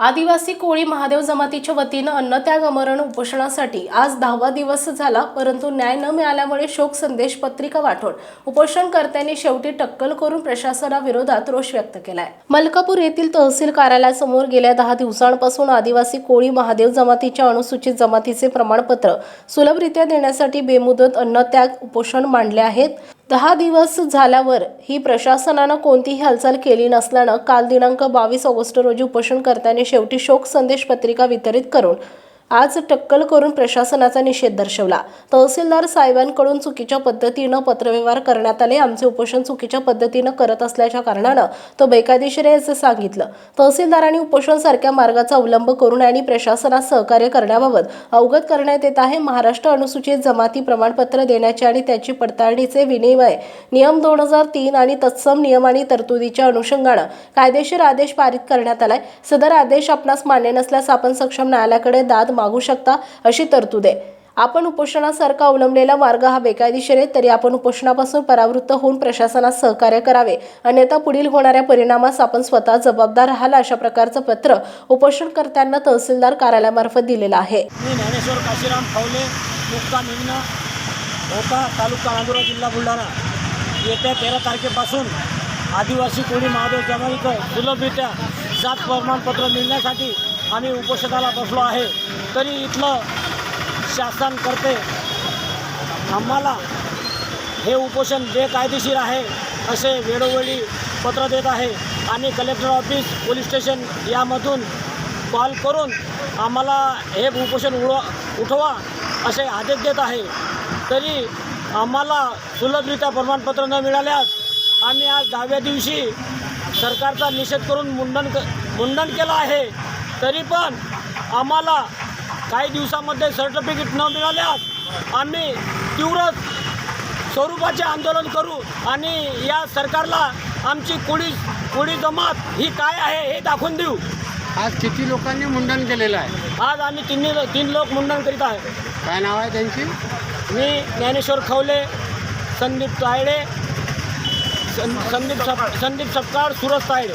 आदिवासी कोळी महादेव जमातीच्या वतीनं अन्नत्याग अमरण उपोषणासाठी आज दहावा दिवस झाला परंतु न्याय न मिळाल्यामुळे शोक संदेश पत्रिका वाटून उपोषणकर्त्यांनी शेवटी टक्कल करून प्रशासनाविरोधात रोष व्यक्त केलाय. मलकापूर येथील तहसील कार्यालयासमोर गेल्या दहा दिवसांपासून आदिवासी कोळी महादेव जमातीच्या अनुसूचित जमातीचे प्रमाणपत्र सुलभरित्या देण्यासाठी बेमुदत अन्नत्याग उपोषण मांडले आहेत. दहा दिवस झाल्यावर ही प्रशासनानं कोणतीही हालचाल केली नसल्यानं काल दिनांक बावीस ऑगस्ट रोजी उपोषणकर्त्यांनी शेवटी शोक संदेश पत्रिका वितरित करून आज टक्कल करून प्रशासनाचा निषेध दर्शवला. तहसीलदार साहेबांकडून चुकीच्या पद्धतीनं पत्रव्यवहार करण्यात आले. आमचे उपोषण चुकीच्या पद्धतीनं करत असल्याच्या कारणानं तो बेकायदेशीर आहे असं सांगितलं. तहसीलदारांनी उपोषण सारख्या मार्गाचा अवलंब करून आणि प्रशासनास सहकार्य करण्याबाबत अवगत करण्यात येत आहे. महाराष्ट्र अनुसूचित जमाती प्रमाणपत्र देण्याचे आणि त्याची पडताळणीचे विनिमय नियम दोन हजार तीन आणि तत्सम नियम आणि तरतुदीच्या अनुषंगानं कायदेशीर आदेश पारित करण्यात आलाय. सदर आदेश आपणास मान्य नसल्यास आपण सक्षम न्यायालयाकडे दाद मागू शकता अशी तरतूद आहे. आपण उपोषणासारखा अवलंबलेला मार्ग हा बेकायदेशीर आहे तरी आपण उपोषणापासून परावृत्त होऊन प्रशासनास सहकार्य करावे. अन्यथा पुढील होणाऱ्या परिणामास आपण स्वतः जबाबदार राहाल अशा प्रकारचं पत्र उपोषणकर्त्यांना तहसीलदार कार्यालयामार्फत दिलेलं आहे. मी ज्ञानेश्वर काशीराम फावले मुक्ता निम्न होता तालुका नांदुरा जिल्हा बुलढाणा. येत्या तेरा तारखेपासून आदिवासी कोळी महादेव जमाईचं सुलभरित्या जात प्रमाणपत्र मिळण्यासाठी आम्ही उपोषणाला बसलो आहे. तरी इथलं शासन करते. आम्हाला हे उपोषण बेकायदेशीर आहे असे वेळोवेळी पत्र देत आहे. आणि कलेक्टर ऑफिस पोलीस स्टेशन यामधून कॉल करून आम्हाला हे उपोषण उडवा उठवा असे आदेश देत आहे. तरी आम्हाला सुलभरित्या प्रमाणपत्र न मिळाल्यास आम्ही आज दहाव्या दिवशी सरकारचा निषेध करून मुंडन क मुंडन केलं आहे. तरी पण आम्हाला काही दिवसामध्ये सर्टिफिकेट न मिळाल्यास आम्ही तीव्र स्वरूपाचे आंदोलन करू आणि या सरकारला आमची कोळी कोळी जमात ही काय आहे हे दाखवून देऊ. आज किती लोकांनी मुंडन केलेलं आहे? आज आम्ही तिन्ही तीन लोक मुंडन करीत आहे. काय नाव आहे त्यांची? मी ज्ञानेश्वर खवले संदीप तायडे संदीप सप Sandeep Sapkal Suraj Tayade.